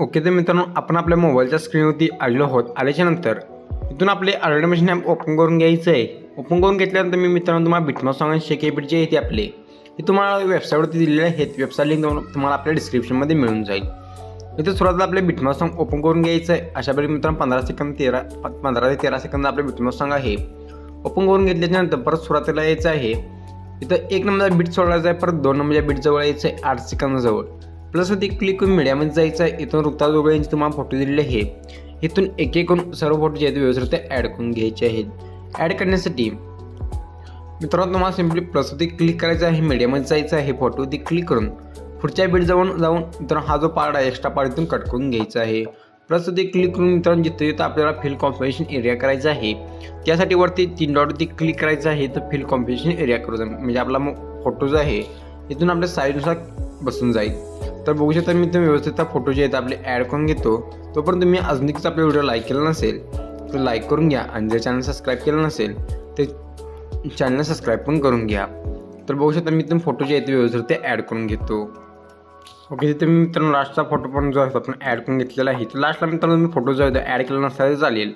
Okay तर मित्रांनो आपण आपल्या मोबाईलच्या स्क्रीनवरती आलेलो आहोत. आल्याच्यानंतर इथून आपले ऑलरेडी मशीन ॲप ओपन करून घ्यायचं आहे. ओपन करून घेतल्यानंतर मी मित्रांनो तुम्हाला बिटमॉस सांगा शेकेबीट जे आहे ते आपले. हे तुम्हाला वेबसाईटवरती दिलेले आहेत वेबसाईट लिंक तुम्हाला आपल्या डिस्क्रिप्शनमध्ये मिळून जाईल. इथे सुरुवातीला आपले बिटमॉस सॉंग ओपन करून घ्यायचं आहे. अशा वेळी मित्रांनो पंधरा सेकंद तेरा पंधरा ते तेरा सेकंद आपले बिटमॉस सॉंग आहे. ओपन करून घेतल्याच्यानंतर परत सुरुवातीला यायचं आहे. इथं एक नंबरचा बीट सोडायचा आहे. परत दोन नंबरच्या बीट जवळ यायचं आहे. आठ सेकंदाजवळ प्लस वरती क्लिक करून मीडियामध्ये जायचं आहे. इथून रुक्ता जोगळे यांचे तुम्हाला फोटो दिलेले आहे इथून एक एक करून सर्व फोटो जे आहेत व्यवस्थित ॲड करून घ्यायचे आहेत. ॲड करण्यासाठी मित्रांनो तुम्हाला सिम्पली प्लसवरती क्लिक करायचं आहे. मीडियामध्ये जायचं आहे. फोटोवरती क्लिक करून पुढच्या बीड जाऊन जाऊन मित्रांनो हा जो पार्ट आहे एक्स्ट्रा पार्ट इथून कट करून घ्यायचा आहे. प्लस ते क्लिक करून मित्रांनो जिथं जिथं आपल्याला फिल कॉम्पिटिशन एरिया करायचा आहे त्यासाठी वरती तीन डॉटवरती क्लिक करायचं आहे. तर फिल कॉम्पिटिशन एरिया करू जाईल म्हणजे आपला फोटो जो आहे इथून आपल्या साईजनुसार बसून जाईल. तर बघू शकता मी तुम्ही व्यवस्थित फोटो जे आहेत आपले ॲड करून घेतो. तोपर्यंत तुम्ही अजूनच आपला व्हिडिओ लाईक केला नसेल तर लाईक करून घ्या आणि जर चॅनल सबस्क्राईब केलं नसेल ते चॅनल सबस्क्राईब पण करून घ्या. तर बघू शकता मी तुम्ही फोटो जे आहेत व्यवस्थित ते ॲड करून घेतो. ओके तिथे मी मित्रांनो लास्टचा फोटो पण जो आहे आपण ॲड करून घेतलेला आहे. तर लास्टला मित्रांनो मी फोटो जो आहे तो ॲड केला नसता तरी चालेल.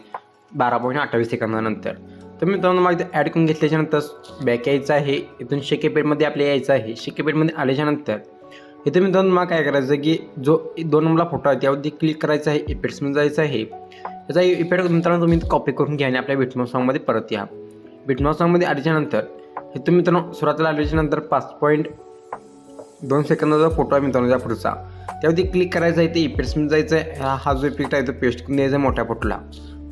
बारा पॉईंट अठ्ठावीस सेकंदानंतर. तर मित्रांनो मला इथे ॲड करून घेतल्याच्यानंतर बॅक यायचं आहे. इथून शेकेपेडमध्ये आपल्या यायचं आहे. शेकेपेडमध्ये आल्याच्यानंतर इथे मित्रांनो मग काय करायचं की जो दोन नंबरला फोटो आहे त्यावरती क्लिक करायचं आहे इफेक्ट्समध्ये जायचं आहे. त्याचा इफेक्ट मित्रांनो तुम्ही कॉपी करून घ्या आणि आपल्या बिटमॉस सॉंगमध्ये परत या. बिटमॉस सॉंगमध्ये आल्याच्यानंतर इथून मित्रांनो सुरुवातीला आल्याच्यानंतर पाच पॉईंट दोन सेकंदाचा फोटो आहे मित्रांनो त्या पुढचा. त्यावरती क्लिक करायचं आहे ते इफेक्ट्समध्ये जायचं आहे. हा जो इफेक्ट आहे तो पेस्ट करून द्यायचा आहे मोठ्या फोटोला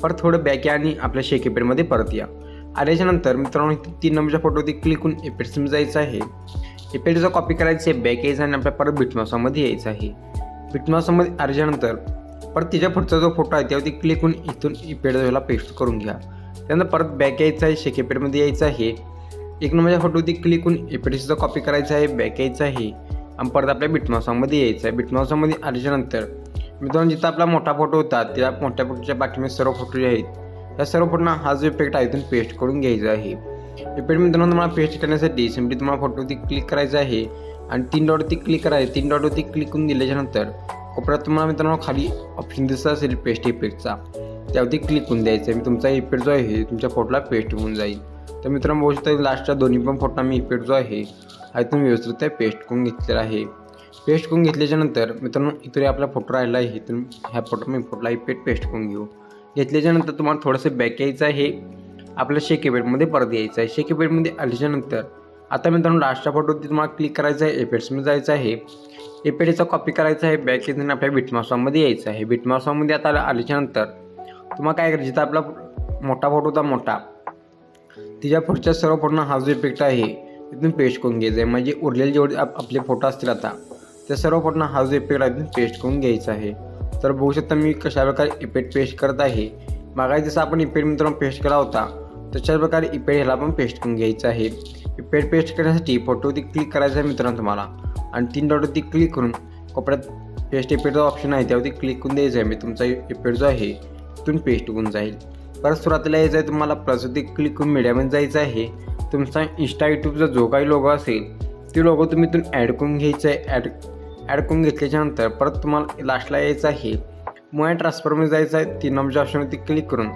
परत थोडं बॅक या आणि आपल्या शेकेपेडमध्ये परत या. आल्याच्यानंतर मित्रांनो तीन नंबरच्या फोटोवरती क्लिक करून इफेक्ट्समध्ये जायचं आहे. इफेक्टचा कॉपी करायचं आहे बॅक यायचं आणि आपल्या परत बिटमॉसामध्ये यायचं आहे. बिटमॉसामध्ये आल्याच्यानंतर परत तिच्या पुढचा जो फोटो आहे त्यावरती क्लिक करून इथून इपेडला पेस्ट करून घ्या. त्यानंतर परत बॅक यायचं आहे शेकेपेडमध्ये यायचं आहे. एक नंबरच्या फोटोवरती क्लिक करून इफेक्टचा कॉपी करायचं आहे बॅक यायचं आहे. आणि परत आपल्या बिटमॉसामध्ये यायचं आहे. बिटमॉसामध्ये आल्याच्यानंतर मित्रांनो जिथं आपला मोठा फोटो होता त्या मोठ्या फोटोच्या पाठीमध्ये सर्व फोटो जे आहेत त्या सर्व फोटोना हा जो इफेक्ट आहे इथून पेस्ट करून घ्यायचा आहे. इफेक्ट मित्रांनो तुम्हाला पेस्ट करण्यासाठी सिम्पली तुम्हाला फोटोवरती क्लिक करायचं आहे. आणि तीन डॉटवरती क्लिक करायचं तीन डॉटवरती क्लिक करून दिल्याच्यानंतर कोपऱ्यात तुम्हाला मित्रांनो खाली ऑप्शन दिसत असेल पेस्ट इफेक्टचा त्यावरती क्लिक करून द्यायचं आहे. तुमचा इफेक्ट जो आहे तुमच्या फोटोला पेस्ट होऊन जाईल. तर मित्रांनो बघू शकता लास्टच्या दोन्ही पण फोटो मी इफेक्ट जो आहे हा तुम्ही व्यवस्थित त्या पेस्ट करून घेतलेला आहे. पेस्ट करून घेतल्याच्यानंतर मित्रांनो इथे आपला फोटो राहिला आहे. तर ह्या फोटो मी फोटोला इफेक्ट पेस्ट करून घेऊ. घेतल्याच्यानंतर तुम्हाला थोडंसं बॅक यायचं आहे. आपल्या शेकेपेडमध्ये परत यायचं आहे. शेकेपेडमध्ये आल्याच्यानंतर आता मित्रांनो लास्टच्या फोटोवरती तुम्हाला क्लिक करायचं आहे एपेड्समध्ये जायचं आहे. एपेडचा कॉपी करायचा आहे बॅक येताना आपल्या बिटमासॉमध्ये यायचं आहे. बिटमासॉमध्ये आता आल्याच्यानंतर तुम्हाला काय करायचं जिथं आपला मोठा फोटो होता मोठा. तिच्या पुढच्या सर्व फोटोना हा जो इफेक्ट आहे तिथून पेस्ट करून घ्यायचा आहे. म्हणजे उरलेले जेवढे आप आपले फोटो असतील आता त्या सर्व फोटोना हा जो इफेक्ट आहे इथून पेस्ट करून घ्यायचा आहे. तर बघू शकता मी कशा प्रकारे इफेक्ट पेस्ट करत आहे. मागाई जसं आपण इफेक्ट मित्रांनो पेस्ट केला होता तशाच प्रकारे इपेड ह्याला पण पेस्ट करून घ्यायचं आहे. इपेड पेस्ट करण्यासाठी फोटोवरती क्लिक करायचं आहे मित्रांनो तुम्हाला. आणि तीन डॉटवरती क्लिक करून कपड्यात पेस्ट इपेडचा ऑप्शन आहे त्यावरती क्लिक करून द्यायचं आहे. मी तुमचा इपेड जो आहे तिथून पेस्ट होऊन जाईल. परत सुरुवातीला यायचं आहे तुम्हाला प्लसवरती क्लिक करून मीडियामध्ये जायचं आहे. तुमचा इंस्टा यूट्यूबचा जो काही लोगो असेल ते लोगो तुम्ही इथून ॲड करून घ्यायचं आहे. ॲड ॲड करून घेतल्याच्यानंतर परत तुम्हाला लास्टला यायचं आहे. मोया ट्रान्सफरमध्ये जायचं आहे तीन नंबरच्या ऑप्शनवरती क्लिक करून.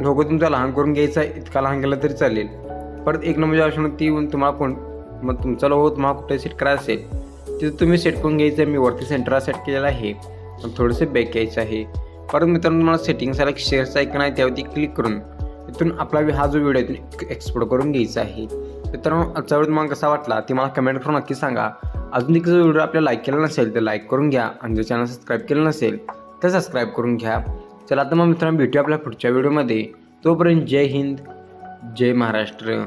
लोगो तुमचा लहान करून घ्यायचा आहे इतका लहान केला तरी चालेल. परत एक नंबरच्या ती येऊन तुम्हाला कोण मग तुमचा लोगो तुम्हाला कुठे सेट करायचा असेल तिथं तुम्ही सेट करून घ्यायचं. आहे मी वरती सेंटरला सेट केलेला आहे. मग थोडंसं बॅक यायचं आहे. परत मित्रांनो तुम्हाला सेटिंग्स आला शेअरचा ऐकन आहे त्यावरती क्लिक करून तिथून आपला हा जो व्हिडिओ आहे तो एक्सपोर्ट करून घ्यायचा आहे. मित्रांनो आजचा व्हिडिओ तुम्हाला कसा वाटला ते मला कमेंट करून नक्की सांगा. अजून एक जर व्हिडिओ आपल्याला लाईक केला नसेल तर लाईक करून घ्या. आणि जर चॅनल सबस्क्राईब केलं नसेल तर सबस्क्राईब करून घ्या. चला आता मग मित्रांनो भेटू आपल्या पुढच्या व्हिडिओमध्ये. तोपर्यंत जय हिंद जय महाराष्ट्र.